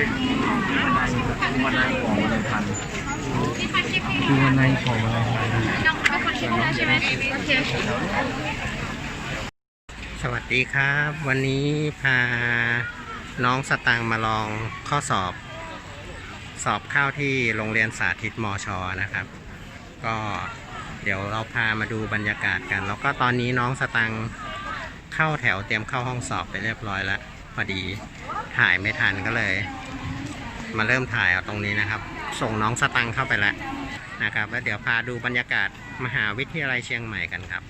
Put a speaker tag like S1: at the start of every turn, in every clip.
S1: ด็กวันนายของวันนายพันธุ์คือวันายของวันนายพันธุ์
S2: สวัสดีครับ วันนี้พาน้องสตังมาลองข้อสอบ สอบเข้าที่โรงเรียนสาธิตมชนะครับ ก็เดี๋ยวเราพามาดูบรรยากาศกัน แล้วก็ตอนนี้น้องสตังเข้าแถวเตรียมเข้าห้องสอบไปเรียบร้อยแล้ว พอดีถ่ายไม่ทันก็เลย มาเริ่มถ่ายเอาตรงนี้นะครับ ส่งน้องสตังค์เข้าไปแล้วนะครับ แล้วเดี๋ยวพาดูบรรยากาศมหาวิทยาลัยเชียงใหม่กันครับ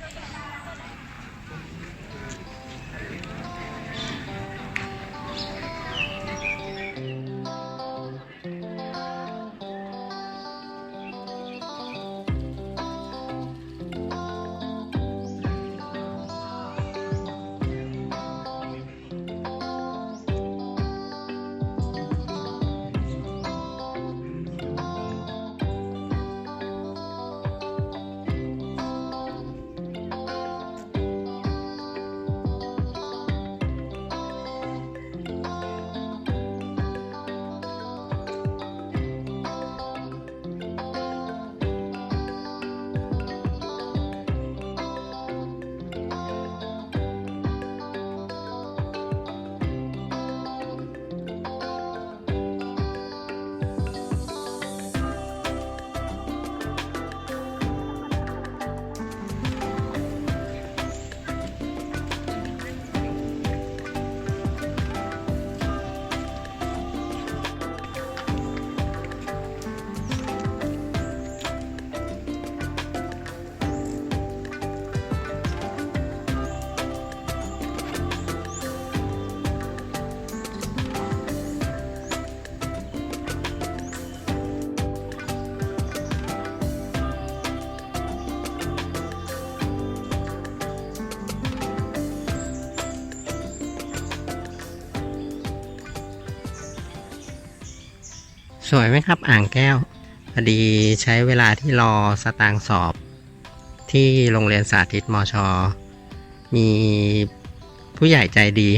S2: สวยไหมครับอ่างแก้วพอดีใช้เวลาที่รอสตางสอบ ที่โรงเรียนสาธิตมชมีผู้ใหญ่ใจดี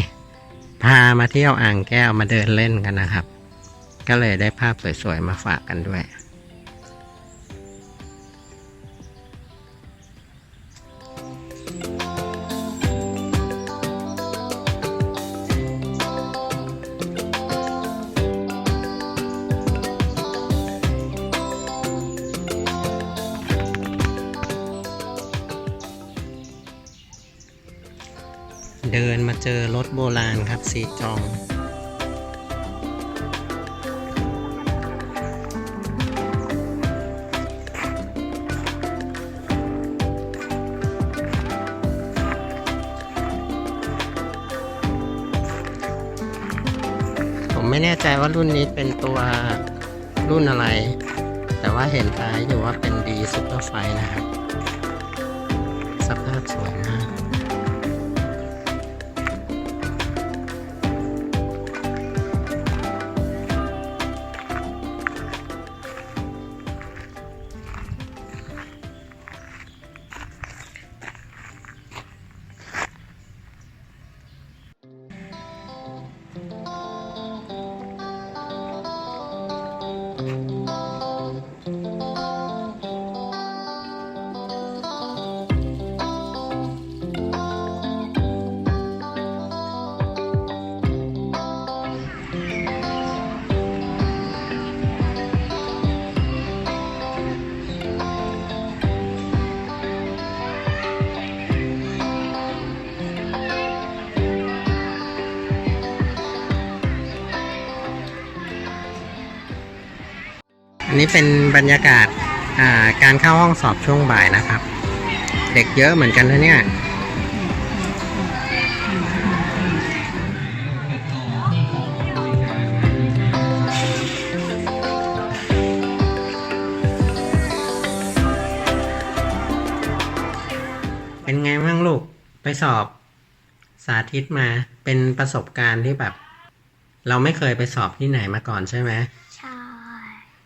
S2: พามาเที่ยวอ่างแก้วมาเดินเล่นกันนะครับ ก็เลยได้ภาพสวยๆมาฝากกันด้วย เจอรถโบราณครับสีจอง ผมไม่แน่ใจว่ารุ่นนี้เป็นตัวรุ่นอะไร แต่ว่าเห็นท้ายอยู่ว่าเป็นดีซุปเปอร์ไฟนะครับ สภาพสวยมาก อันนี้เป็นบรรยากาศาการเข้าห้องสอบช่วงบ่ายนะครับ เด็กเยอะเหมือนกันนะเนี่ยเป็นไงบ้างลูกไปสอบสาธิตมาเป็นประสบการณ์ที่แบบ เราไม่เคยไปสอบที่ไหนมาก่อนใช่ไหม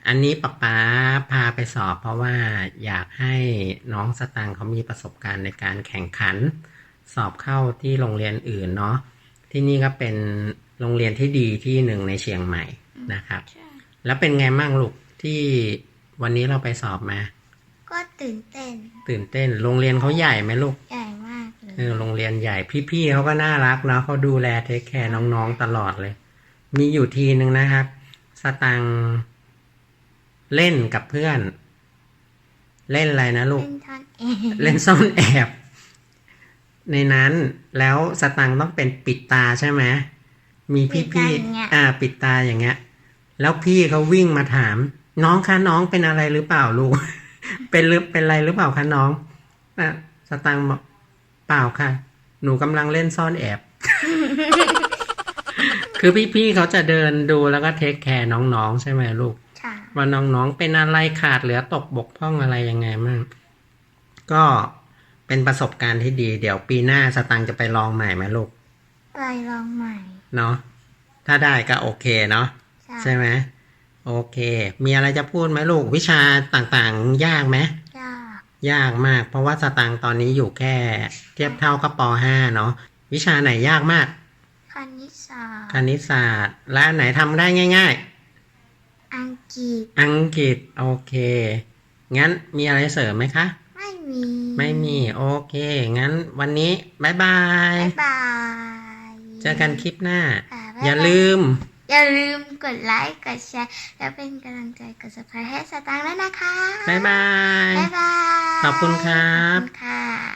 S2: อันนี้ป๊าป๊าพาไปสอบเพราะว่าอยากให้น้องสตังค์เขามีประสบการณ์ในการแข่งขัน สอบเข้าที่โรงเรียนอื่นเนาะที่นี่ก็เป็นโรงเรียนที่ดีที่หนึ่งในเชียงใหม่นะครับ
S3: ใช่
S2: แล้วเป็นไงมั่งลูกที่วันนี้เราไปสอบมา
S3: ก็ตื่นเต้น
S2: ตื่นเต้น โรงเรียนเขาใหญ่ไหมลูก
S3: ใหญ่มากเลย
S2: เออโรงเรียนใหญ่พี่ๆเขาก็น่ารักเนาะเขาดูแลเทคแคร์น้องๆตลอดเลย มีอยู่ทีหนึ่งนะครับ สตังค์ เล่นกับเพื่อน เล่นอะไรนะลูก
S3: เล่นท่อนเอง
S2: เล่นซ่อนแอบ ในนั้นแล้วสตังค์ต้องเป็นปิดตาใช่ไหมมีพี่ๆอ่า ปิดตาอย่างเงี้ย แล้วพี่เขาวิ่งมาถาม น้องคะน้องเป็นอะไรหรือเปล่าลูก เป็นหรือเป็นอะไรหรือเปล่าคะน้องอะสตังค์บอกเปล่าค่ะ หนูกำลังเล่นซ่อนแอบ คือพี่ๆเขาจะเดินดูแล้วก็เทคแคร์น้องๆ ใช่ไหมลูก
S3: ใช่
S2: ว่าน้องๆเป็นอะไรขาดเหลือตกบกพร่องอะไรยังไงมั่งก็เป็นประสบการณ์ที่ดี เดี๋ยวปีหน้าสตังค์จะไปลองใหม่ไหมลูก
S3: ไปลองใหม่
S2: เนาะถ้าได้ก็โอเคเนาะ
S3: ใช่
S2: ใช่ไหมโอเค มีอะไรจะพูดไหมลูกวิชาต่างๆ ยากไหม
S3: ยาก
S2: ยากมาก เพราะว่าสตังค์ตอนนี้อยู่แค่ เทียบเท่ากับป .5 เนาะวิชาไหนยากมาก
S3: คณิตศาสตร์
S2: คณิตศาสตร์และอันไหนทำได้ง่าย
S3: อังกฤษ
S2: ๆอังกฤษ โอเค งั้นมีอะไรเสริมไหมคะ
S3: ไม่มี
S2: ไม่มี โอเค งั้นวันนี้บายบาย
S3: บ๊ายบาย
S2: เจอกันคลิปหน้า
S3: ค่ะ
S2: อย่า
S3: บ๊บ
S2: ลืม
S3: อย่าลืมกดไลค์ กดแชร์ และเป็นกำลังใจกด subscribe ให้สตางค์ด้วยนะคะ
S2: บายบาย
S3: บ๊ายบาย
S2: ขอบคุณครับ
S3: ขอบคุณค่ะ